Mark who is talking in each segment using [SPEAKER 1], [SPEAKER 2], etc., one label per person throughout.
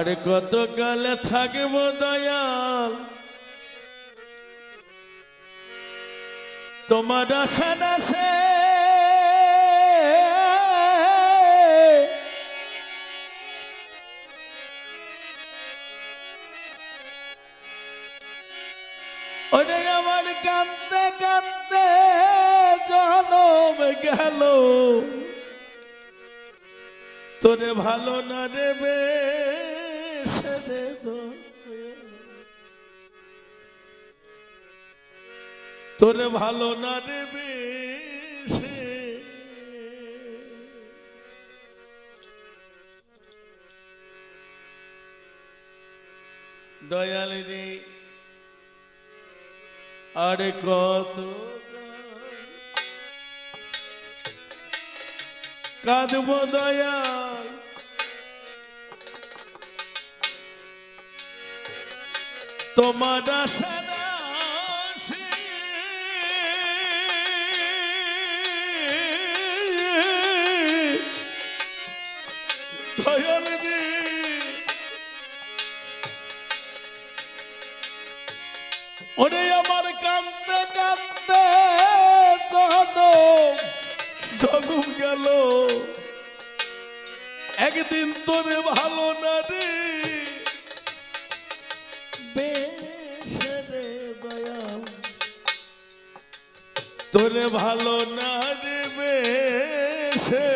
[SPEAKER 1] আরে কত কালে থাকব দয়াল? তোমার নাশে। ওরে আমার কান্দে কান্দে জনম গেল। তোরে ভালো না দেবে সেরে তোরে ভালো না দেবে সে দয়াল রে আরে কত কাঁদব দয়াল। তোমার। দয়াল রে। ওরে আমার কান্দে কান্দে জগম গেল। একদিন তোরে ভালো না রে। তোরে ভালো না রে বেশে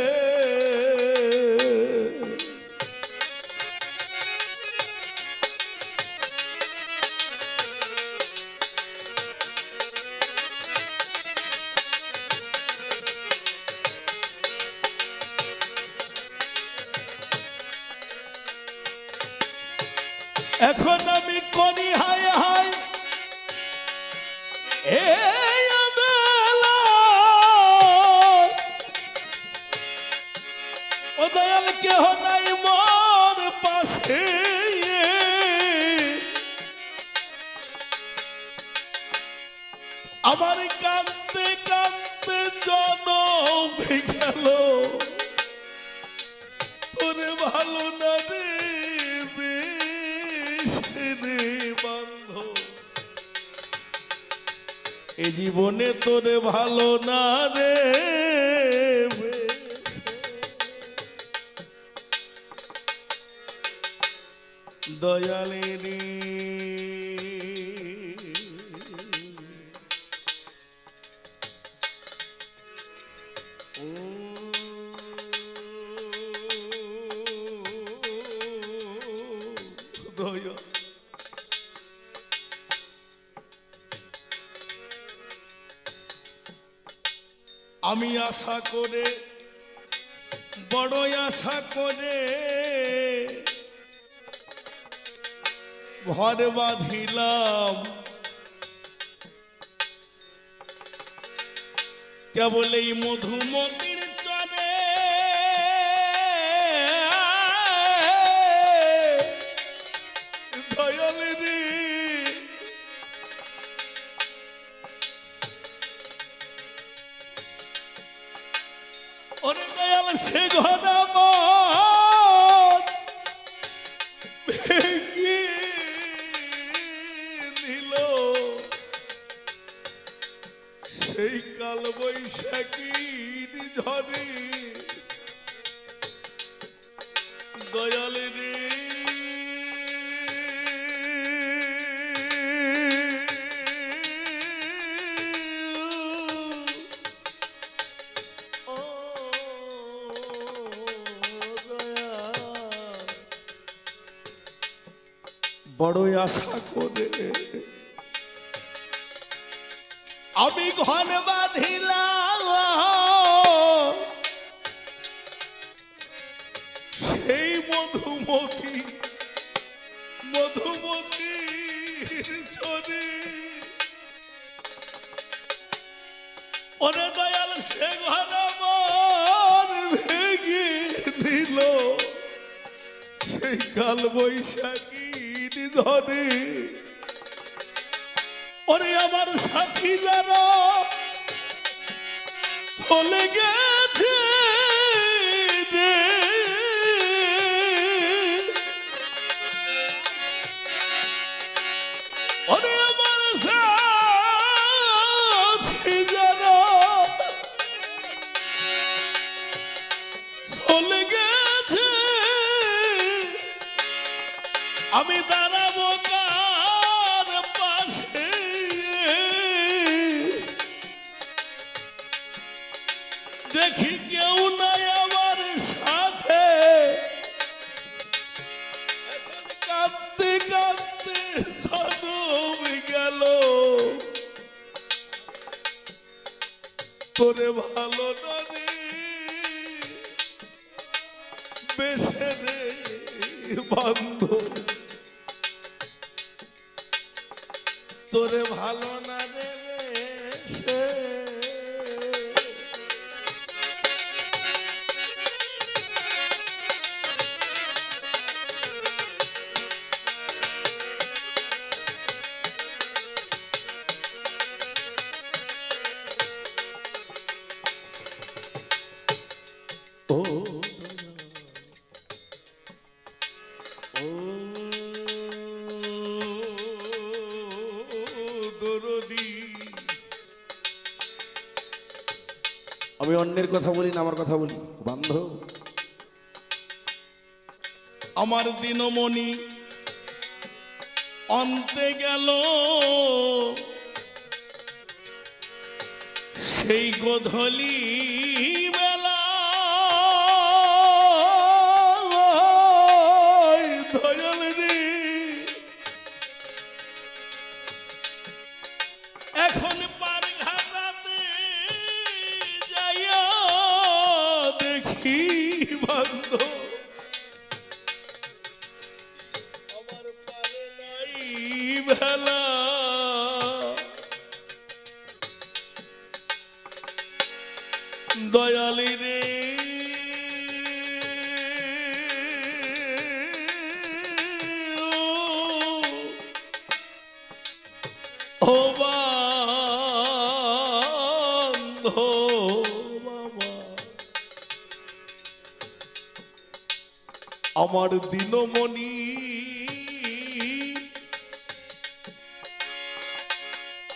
[SPEAKER 1] এখন আমি করি হাই হাই এই দয়াল কেহ নাই মোর পাশে। আমার কান্দতে কান্দতে জনম গেল। তোরে ভালো না রে এ জীবনে তোরে ভালো না রে দয়ালেরি দয়া। আমি আশা করে বড় আশা করে ঘর বাঁধিলাম। কেবল এই মধুমতির বৈশাখীর ঝরে দয়াল রে। বড়ই আশা করে। আমি ঘন বাঁধিলাম সেই মধুমতি মধুমতি ছড়ে ওরে দয়াল সে আমার ভেঙে দিল, সেই কাল বৈশাখী ধরে ওরে আমার সাথী যারা চলে গেছে তোরে ভালো না রে বেছে রে বান্ধব তোরে ভালো না রে
[SPEAKER 2] আমি অন্যের কথা বলি না, আমার কথা বলি। বান্ধব।
[SPEAKER 1] আমার দিনমণি অন্তে গেল। সেই গোধলি বেলা। এখন আমার দিনমণি।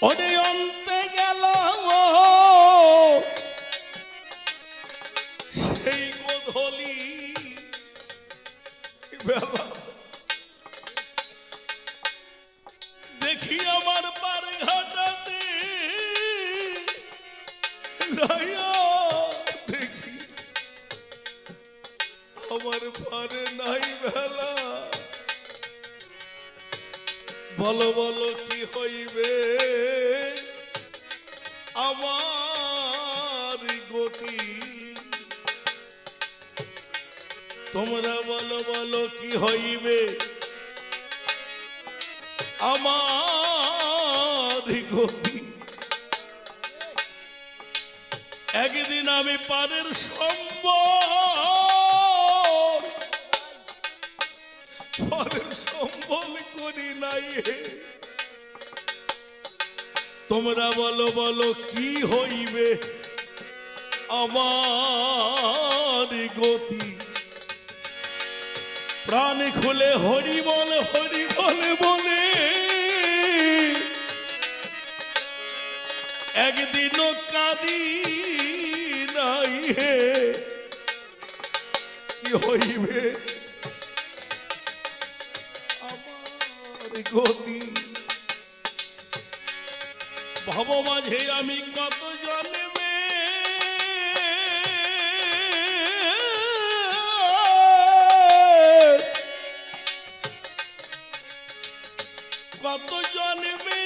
[SPEAKER 1] অনে অন্তে গেল সেই গোধলি বেলা বলো বলো, কি হইবে? আমার গতি। তোমরা বলো বলো, কি হইবে? আমার গতি। একদিন আমি পারের সম্বল পারের সম্বল করি নাই তোমরা বলো বলো কি হইবে? আমার গতি। প্রাণ খুলে হরি বল হরি বলে। বলে একদিনও কাঁদি নাই কি হইবে? ভব মাঝে আমি কত জন্মে। কত জন্মে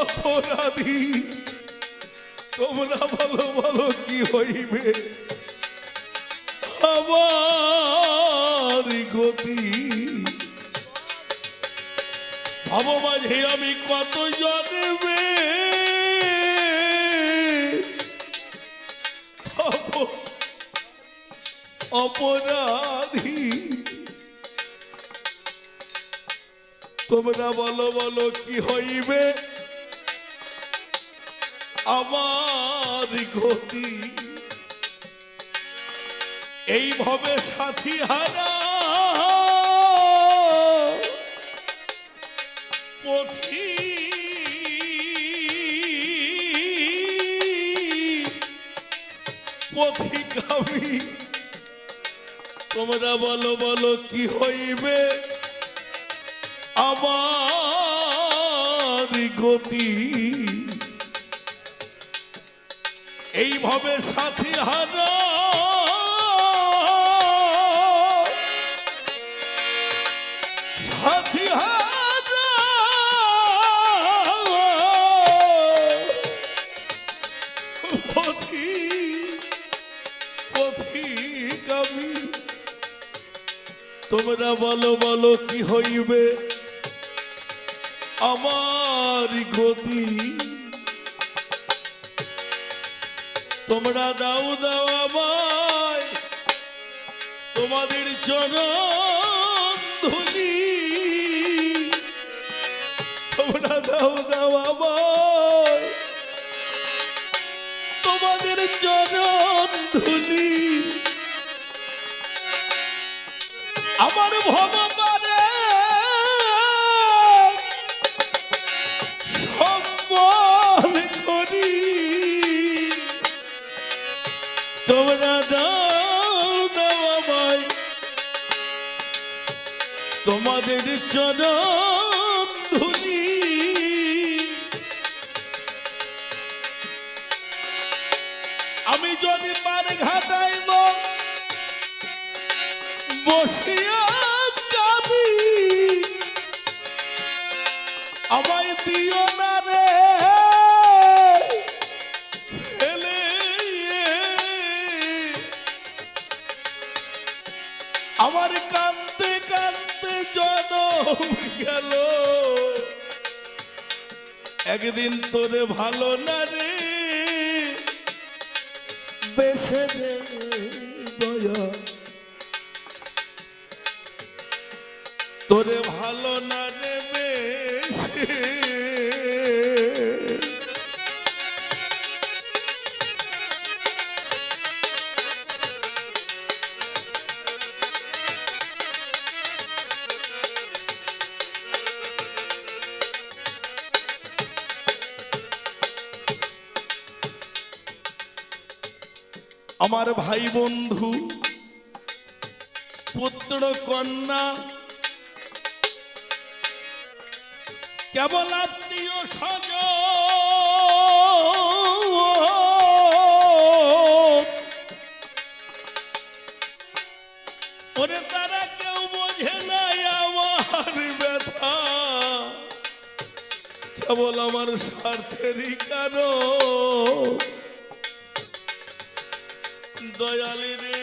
[SPEAKER 1] অপরাধী তোমরা বলো বলো কি হইবে? আমার গতি ভাব মাঝে আমি কত জন্মে অপরাধী। তোমরা বলো বলো, কি হইবে? আমার গতি। এইভাবে সাথী হারা। তোমরা বলো বলো কি হইবে? আমার গতি। এইভাবে সাথী হারা তোমরা বলো বলো কি হইবে? আমার গতি। তোমরা দাও দাও আমায়। তোমাদের চরণ ধুলি। তোমরা দাও দাও আমায়। তোমাদের চরণ ধুলি। আমার ভগবানে সম্মান করি। তোমরা দাও তোমাদের চরণ ধুলি। আমি যদি পার ঘাটাই বসিয়া আমায় দিও না রে। ফেলে আমার কান্দতে কান্দতে জনম গেল। একদিন তোরে ভালো না রে। বেছে রে তোরে ভালো না রে আমার ভাই বন্ধু পুত্র কন্যা কেবল আত্মীয় সজ ওরে তারা কেউ বোঝে নাই আমার ব্যথা। কেবল আমার স্বার্থেরই কারণ। দয়ালি রে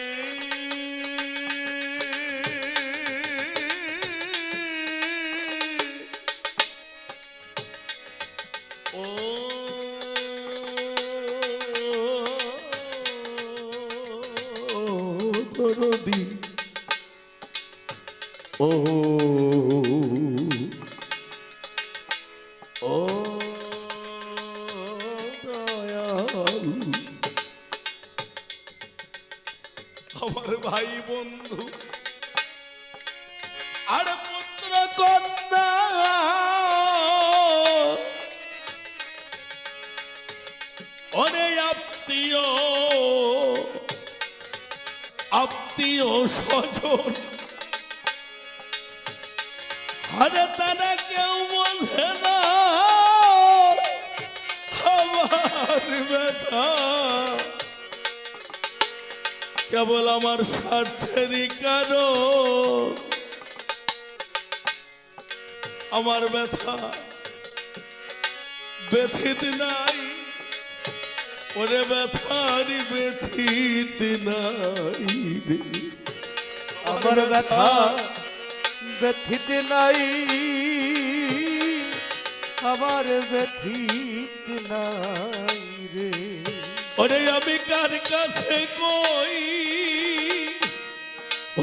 [SPEAKER 1] আমার ভাই বন্ধু, আর পুত্র কন্যা, অনে আত্মীয় আত্মীয় স্বজন, আরে তারা কেউ বোঝে না। ব্যথা কেবল আমার স্বার্থেরই কারণ। আমার ব্যথা ব্যথিত নাই ওরে ব্যথারি ব্যথিত নাই
[SPEAKER 3] আমার ব্যথা ব্যথিত নাই। আমার ব্যথিত নাই রে।
[SPEAKER 1] ওরে আমি কার কাছে কই?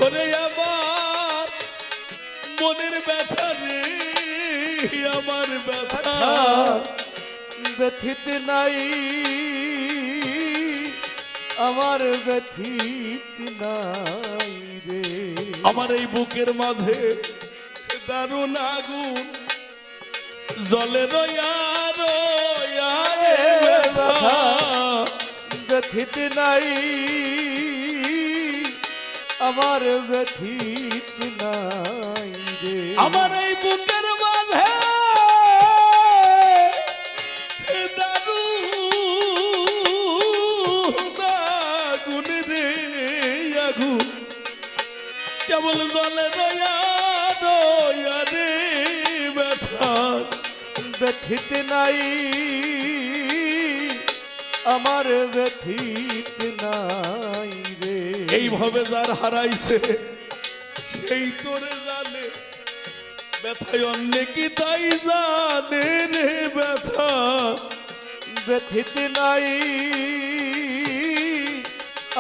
[SPEAKER 1] ওরে আমার মনের ব্যথা রে আমার ব্যথা।
[SPEAKER 3] ব্যথিত নাই আমার ব্যথিত নাই রে।
[SPEAKER 1] আমার এই বুকের মাঝে দারুণ আগুন জলে
[SPEAKER 3] ব্যথিত নাই আমার ব্যথিত নাই রে।
[SPEAKER 1] আমার এই বুকের মাঝে কেবল রয়া রয়া
[SPEAKER 3] ব্যথিত নাই আমার ব্যথিত নাই রে।
[SPEAKER 1] এইভাবে যার হারাইছে সেই তোরে জানে। ব্যথায় অন্য কি তাই জানে রে ব্যথা।
[SPEAKER 3] ব্যথিত নাই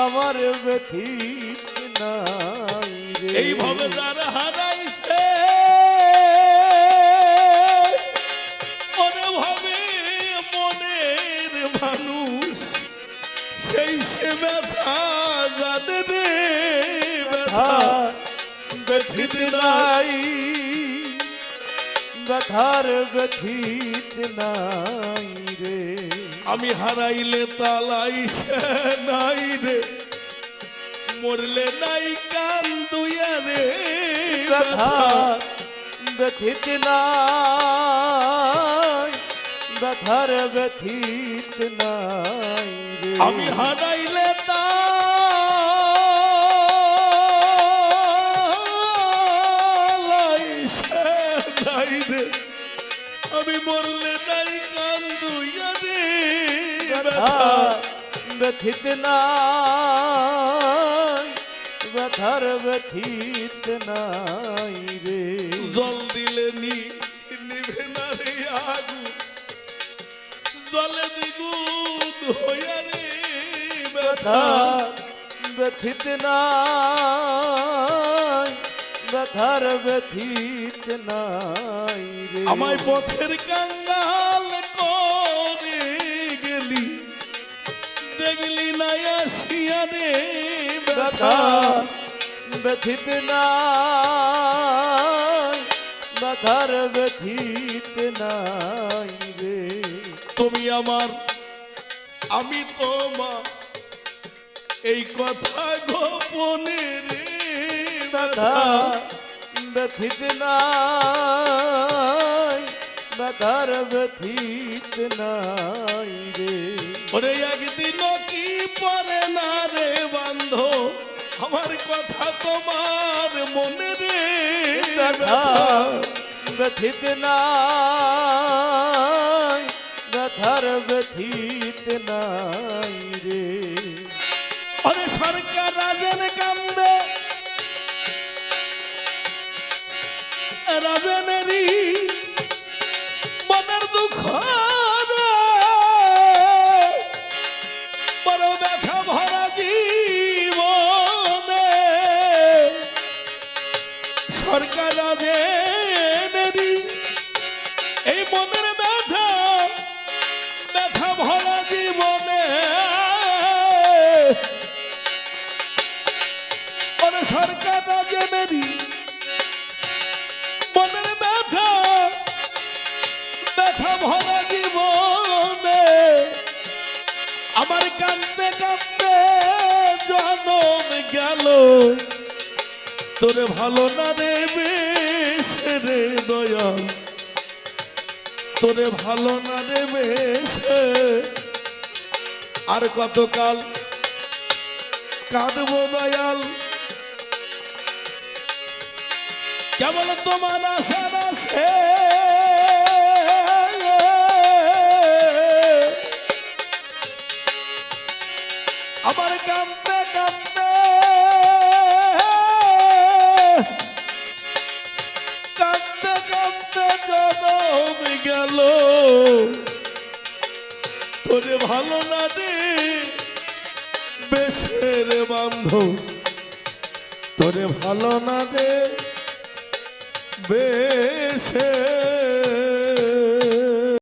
[SPEAKER 3] আমার ব্যথিত নাই রে।
[SPEAKER 1] এইভাবে যার হারাইছে সেই সে ব্যথা জানে রে ব্যথা ব্যথিত নাই
[SPEAKER 3] ব্যথার ব্যথিত নাই রে
[SPEAKER 1] আমি হারাইলে তালাই নাই রে। মরলে নাই কান দুয়া রে।
[SPEAKER 3] ব্যথা
[SPEAKER 1] ব্যথা
[SPEAKER 3] ব্যথিত নাই ব্যথার ব্যথিত নাই
[SPEAKER 1] আমি হারাইলে রে। আমি মরলে নাই কান দুয়া রে।
[SPEAKER 3] ব্যথা
[SPEAKER 1] ব্যথা।
[SPEAKER 3] ব্যথিত নাই ব্যথার ব্যথিত নাই রে।
[SPEAKER 1] জল দিলে নি নিভে না রে আগু। জলে দ্বিগুণ হইয়া ব্যথা
[SPEAKER 3] ব্যথা ব্যথিত নাই ব্যথার ব্যথিত নাই রে
[SPEAKER 1] আমায় পথের কাঙ্গাল করে গেলি দেখলি না আসিয়া রে
[SPEAKER 3] ব্যথা। ব্যথিত নাই ব্যথার ব্যথিত নাই রে।
[SPEAKER 1] তুমি আমার আমি তোমার এই কথা গোপনে রে
[SPEAKER 3] ব্যথা
[SPEAKER 1] ব্যথা
[SPEAKER 3] ব্যথিত নাই ব্যথার ব্যথিত নাই রে।
[SPEAKER 1] ওরে একদিন কি পরে না রে বান্ধ? আমার কথা তোমার মনে রে
[SPEAKER 3] ব্যথা
[SPEAKER 1] ব্যথা।
[SPEAKER 3] ব্যথিত নাই ব্যথার ব্যথিত নাই
[SPEAKER 1] রাজেন কান্দে রাজনেরই তোরে ভালো না রে বেশ রে দয়াল। তোরে ভালো না রে বেশ। আর কতকাল কাঁদবো দয়াল। কেবল তোমার আশা সে আমার কান্দতে কান্দতে গেল তোরে ভালো না রে বেশের বান্ধব। তোরে ভালো না রে বেশে